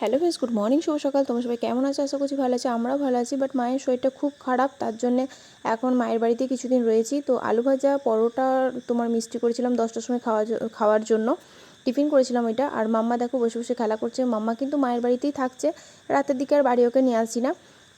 Hello friends good morning শুভ সকাল। তোমার সবাই কেমন আছো? আশা করছি ভালো আছে, আমরাও ভালো আছি বাট মায়ের শরীরটা খুব খারাপ, তার জন্য এখন মায়ের বাড়িতে কিছুদিন রয়েছি। তো আলু ভাজা, পরোটা, তোমার মিষ্টি করেছিলাম দশটার সময় খাওয়া খাওয়ার জন্য। টিফিন করেছিলাম ওইটা আর মাম্মা দেখো বসে বসে খেলা করছে। মাম্মা কিন্তু মায়ের বাড়িতেই থাকছে। রাতের দিকে আর বাড়ি ওকে নিয়ে আসছি না।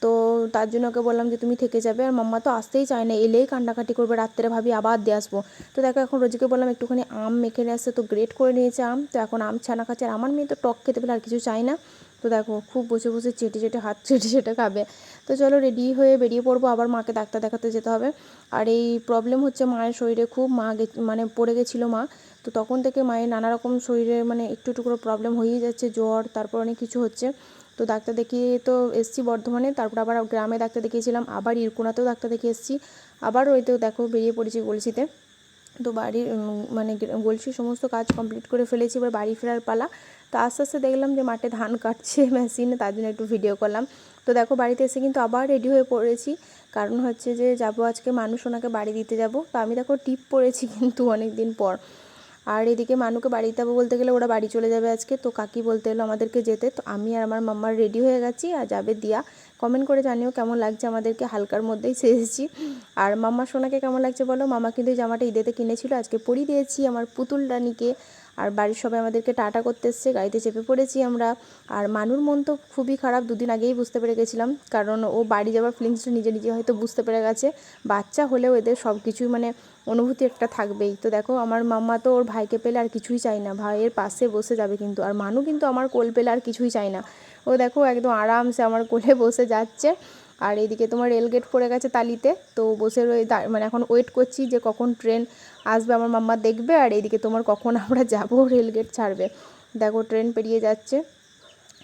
তো তার জন্য ওকে বললাম যে, তুমি থেকে যাবে আর মাম্মা তো আসতেই চায় না, এলেই কান্নাকাটি করবে, রাত্রে ভাবি আবার দিয়ে আসব। তো দেখো, এখন রোজিকে বললাম, একটুখানি আম মেখে নিয়ে আসছে তো গ্রেট করে নিয়েছে আম। তো এখন আম ছানা খাচ্ছে, আর আমার মেয়ে তো টক খেতে পেলে আর কিছু চাই না। তো দেখো, খুব বসে বসে চেটে চেটে হাত চেটে চেটে খাবে। তো চলো রেডি হয়ে বেরিয়ে পড়ব। আবার মাকে ডাক্তার দেখাতে যেতে হবে। আর এই প্রবলেম হচ্ছে মায়ের শরীরে খুব মা গে মানে পড়ে গেছিল মা। তো তখন থেকে মায়ের নানা রকম শরীরে মানে একটু একটু করে প্রবলেম হয়েই যাচ্ছে, জ্বর, তারপর অনেক কিছু হচ্ছে। তো ডাক্তার দেখিয়ে তো এসছি বর্ধমানে, তারপর আবার গ্রামে ডাক্তার দেখিয়েছিলাম, আবার ইরকোনাতেও ডাক্তার দেখিয়ে এসেছি, আবার ওইতেও দেখো বেরিয়ে পড়েছি গলসিতে। তো বাড়ির মানে গলসি সমস্ত কাজ কমপ্লিট করে ফেলেছি, এবার বাড়ি ফেরার পালা। তো আস্তে আস্তে দেখলাম যে মাঠে ধান কাটছে মেশিনে তার জন্য একটু ভিডিও করলাম। তো দেখো বাড়িতে এসে কিন্তু আবার রেডি হয়ে পড়েছি। কারণ হচ্ছে যে, যাব আজকে, মানুষ ওনাকে বাড়ি দিতে যাব। তো আমি দেখো টিপ পড়েছি কিন্তু অনেক দিন পর। আর এদিকে মানুকে বাড়িতে যাব বলতে গেলে ওরা বাড়ি চলে যাবে আজকে। তো কাকি বলতে এলো আমাদেরকে যেতে। তো আমি আর আমার মাম্মার রেডি হয়ে গেছি। আর যাবে দিয়া। কমেন্ট করে জানিও কেমন লাগছে আমাদেরকে হালকার মধ্যেই সেজেছি আর মাম্মা সোনাকে কেমন লাগছে বলো? মামা কিন্তু জামাটা ঈদেতে কিনেছিল। আজকে পরিয়ে দিয়েছি আমার পুতুল রানীকে। আর বাড়ির সবাই আমাদেরকে টাটা করতে এসছে, গাড়িতে চেপে পড়েছি আমরা। আর মানুর মন তো খুবই খারাপ, দুদিন আগেই বুঝতে পেরে গেছিলাম। কারণ ও বাড়ি যাওয়ার ফিলিংসটা নিজে নিজে হয়তো বুঝতে পেরে গেছে। বাচ্চা হলেও এদের সব কিছুই মানে অনুভূতি একটা থাকবেই। তো দেখো, আমার মাম্মা তো ওর ভাইকে পেলে আর কিছুই চাই না। ভাইয়ের পাশে বসে যাবে কিন্তু। আর মানু কিন্তু আমার কোল পেলে আর কিছুই চাই না। ও দেখো, একদম আরামসে আমার কোলে বসে যাচ্ছে। আর এদিকে তোমার রেলগেট পড়ে গেছে তালিতে, তো বসে রয়ে মানে এখন ওয়েট করছি যে কখন ট্রেন আসবে, আমার মাম্মা দেখবে, আর এইদিকে তোমার কখন আমরা যাব, রেলগেট ছাড়বে। দেখো ট্রেন পেরিয়ে যাচ্ছে।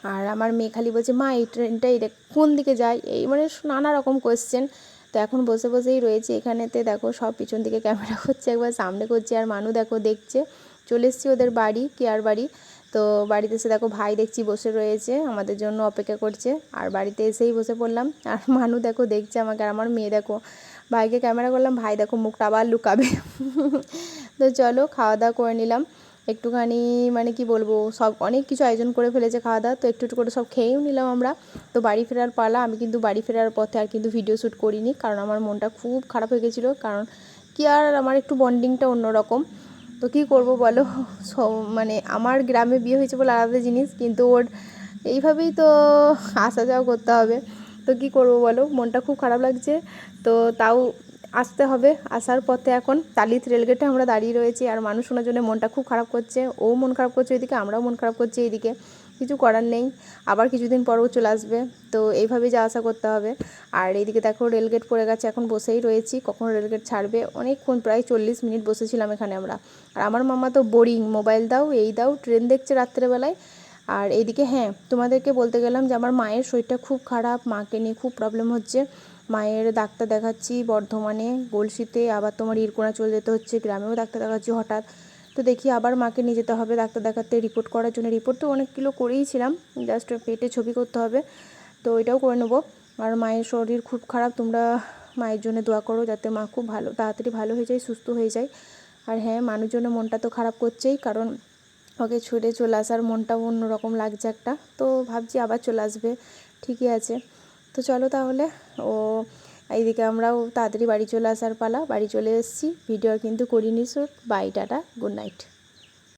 আর আমার মেয়ে খালি বলছে, মা, এই ট্রেনটা এই কোন দিকে যায়? এই মানে নানা রকম কোয়েশ্চেন তো এখন বসে বসেই রয়েছে এখানেতে। দেখো সব পিছন দিকে ক্যামেরা করছে, একবার সামনে করছে, আর মানু দেখো দেখছে। চলে এসছি ওদের বাড়ি, কেয়ার বাড়ি। তো বাড়িতে এসে দেখো ভাই দেখছি বসে রয়েছে, আমাদের জন্য অপেক্ষা করছে। আর বাড়িতে এসেই বসে পড়লাম। আর মানু দেখো দেখছে আমাকে, আর আমার মেয়ে দেখো। ভাইকে ক্যামেরা করলাম, ভাই দেখো মুখটা আবার লুকাবে। তো চলো খাওয়া দাওয়া করে নিলাম। একটুখানি মানে কি বলব, সব অনেক কিছু আয়োজন করে ফেলেছে খাওয়া দাওয়া তো একটু একটু করে সব খেয়েও নিলাম আমরা। তো বাড়ি ফেরার পালা, আমি কিন্তু বাড়ি ফেরার পথে আর কিন্তু ভিডিও শ্যুট করিনি, কারণ আমার মনটা খুব খারাপ হয়ে গেছিল। কারণ কি আর আমার একটু বন্ডিংটা অন্যরকম। তো কি করব বলো? মানে আমার গ্রামে বিয়ে হয়েছে বলে আলাদা জিনিস, কিন্তু ওর এইভাবেই তো আসা যাওয়া করতে হবে। তো কি করব বলো? মনটা খুব খারাপ লাগছে। তো তাও আসতে হবে। আসার পথে এখন তালিত রেলগেটে আমরা দাঁড়িয়ে রয়েছি আর মানুষ শোনার জন্য মনটা খুব খারাপ করছে। ও মন খারাপ করছে এদিকে আমরাও মন খারাপ করছি এইদিকে। কিছু করার নেই। আবার কিছুদিন পরও চলে আসবে। তো এইভাবেই যা আশা করতে হবে। আর এইদিকে দেখো রেলগেট পড়ে গেছে, এখন বসেই রয়েছি। কখন রেলগেট ছাড়বে? অনেকক্ষণ, প্রায় চল্লিশ মিনিট বসেছিলাম এখানে আমরা। আর আমার মামা তো বোরিং, মোবাইল দাও, এই দাও, ট্রেন দেখছে রাত্রেবেলায়। আর এইদিকে হ্যাঁ তোমাদেরকে বলতে গেলাম যে আমার মায়ের শরীরটা খুব খারাপ, মাকে নিয়ে খুব প্রবলেম হচ্ছে। মায়ের ডাক্তার দেখাচ্ছি বর্ধমানে, গলসিতে, আবার তোমার ইরকোনা চলে যেতে হচ্ছে, গ্রামেও ডাক্তার দেখাচ্ছি হঠাৎ। তো দেখি আবার মাকে নিয়ে যেতে হবে ডাক্তার দেখাতে রিপোর্ট করার জন্য। রিপোর্ট তো অনেক কিলো করেইছিলাম জাস্ট পেটে ছবি করতে হবে। তো ওইটাও করে নেব। আর মায়ের শরীর খুব খারাপ, তোমরা মায়ের জন্য দোয়া করো যাতে মা খুব ভালো, তাড়াতাড়ি ভালো হয়ে যায়, সুস্থ হয়ে যায়। আর হ্যাঁ মানুষজনের মনটা তো খারাপ করছেই, কারণ ওকে ছুটে চলে আসার মনটাও অন্যরকম লাগছে একটা। তো ভাবছি আবার চলে আসবে, ঠিকই আছে। তো চলো তাহলে, ও এইদিকে আমরাও তাড়াতাড়ি বাড়ি চলে আসার পালা। বাড়ি চলে এসেছি। ভিডিও কিন্তু করিনি shoot bye tata good night